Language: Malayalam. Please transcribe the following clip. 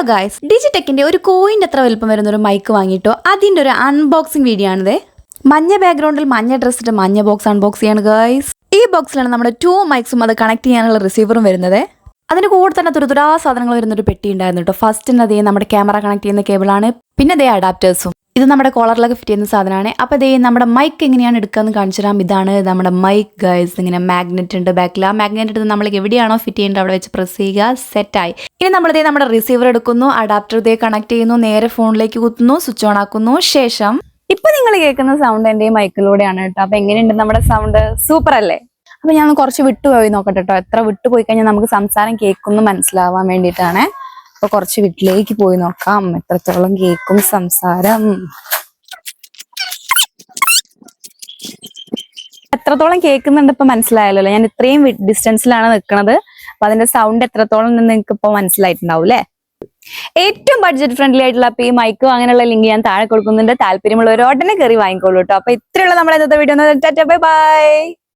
ഹലോ ഗായ്സ് ഡിജിടെക്കിന്റെ ഒരു കോയിന്റെ അത്ര വലുപ്പം വരുന്ന ഒരു മൈക്ക് വാങ്ങിയിട്ടോ? അതിന്റെ ഒരു അൺബോക്സിംഗ് വീഡിയോ ആണിത്. മഞ്ഞ ബാക്ക്ഗ്രൗണ്ടിൽ മഞ്ഞ ഡ്രസ് ഇട്ട് മഞ്ഞ ബോക്സ് അൺബോക്സ് ചെയ്യാണ് ഗായ്സ് ഈ ബോക്സിലാണ് നമ്മുടെ ടു മൈക്സും അത് കണക്ട് ചെയ്യാനുള്ള റിസീവറും വരുന്നത്. അതിന് കൂടെ തന്നെ തുരുതുരാ സാധനങ്ങൾ വരുന്ന ഒരു പെട്ടി ഉണ്ടായിരുന്നു കേട്ടോ. ഫസ്റ്റ് അതേ നമ്മുടെ ക്യാമറ കണക്ട് ചെയ്യുന്ന കേബിളാണ് പിന്നെ അതേ അഡാപ്റ്റേഴ്സും ഇത് നമ്മുടെ കോളറിലൊക്കെ ഫിറ്റ് ചെയ്യുന്ന സാധനമാണ്. അപ്പോൾ ദേ നമ്മുടെ മൈക്ക് എങ്ങനെയാണ് എടുക്കാന്ന് കാണിച്ചു തരാം. ഇതാണ് നമ്മുടെ മൈക്ക് ഗൈസ് ഇങ്ങനെ മാഗ്നറ്റ് ഉണ്ട് ബാക്കിൽ ആ മാഗ്നറ്റ് എടുത്ത് നമ്മൾ എവിടെയാണോ ഫിറ്റ് ചെയ്യേണ്ടത് അവിടെ വെച്ച് പ്രസ് ചെയ്യുക സെറ്റായി ഇനി നമ്മൾ ദേ നമ്മുടെ റിസീവർ എടുക്കുന്നു. അഡാപ്റ്റർ ഇതേ കണക്ട് ചെയ്യുന്നു. നേരെ ഫോണിലേക്ക് കുത്തുന്നു. സ്വിച്ച് ഓൺ ആക്കുന്നു. ശേഷം ഇപ്പൊ നിങ്ങൾ കേൾക്കുന്ന സൗണ്ട് എന്റെ മൈക്കിലൂടെയാണ് കേട്ടോ. അപ്പൊ എങ്ങനെയുണ്ട് നമ്മുടെ സൗണ്ട് സൂപ്പർ അല്ലേ? അപ്പൊ ഞാൻ കുറച്ച് വിട്ടുപോയി നോക്കട്ടെ കേട്ടോ. എത്ര വിട്ടുപോയി കഴിഞ്ഞാൽ നമുക്ക് സംസാരം കേൾക്കുന്നു മനസ്സിലാവാൻ വേണ്ടിയിട്ടാണ്. അപ്പൊ കുറച്ച് വീട്ടിലേക്ക് പോയി നോക്കാം. എത്രത്തോളം കേക്കും സംസാരം. എത്രത്തോളം കേൾക്കുന്നുണ്ട് ഇപ്പൊ മനസ്സിലായല്ലോ ഞാൻ ഇത്രയും ഡിസ്റ്റൻസിലാണ് നിൽക്കുന്നത് അപ്പൊ അതിന്റെ സൗണ്ട് എത്രത്തോളം നിങ്ങൾക്ക് ഇപ്പൊ മനസ്സിലായിട്ടുണ്ടാവും അല്ലേ? ഏറ്റവും ബഡ്ജറ്റ് ഫ്രണ്ട്ലി ആയിട്ടുള്ള അപ്പൊ ഈ മൈക്കും അങ്ങനെയുള്ള ലിങ്ക് ഞാൻ താഴെ കൊടുക്കുന്നുണ്ട്. താല്പര്യമുള്ളവർ ഉടനെ കയറി വാങ്ങിക്കോളൂ കേട്ടോ. അപ്പൊ ഇത്രയുള്ള നമ്മുടെ ഇന്നത്തെ വീഡിയോ ബൈ ബൈ.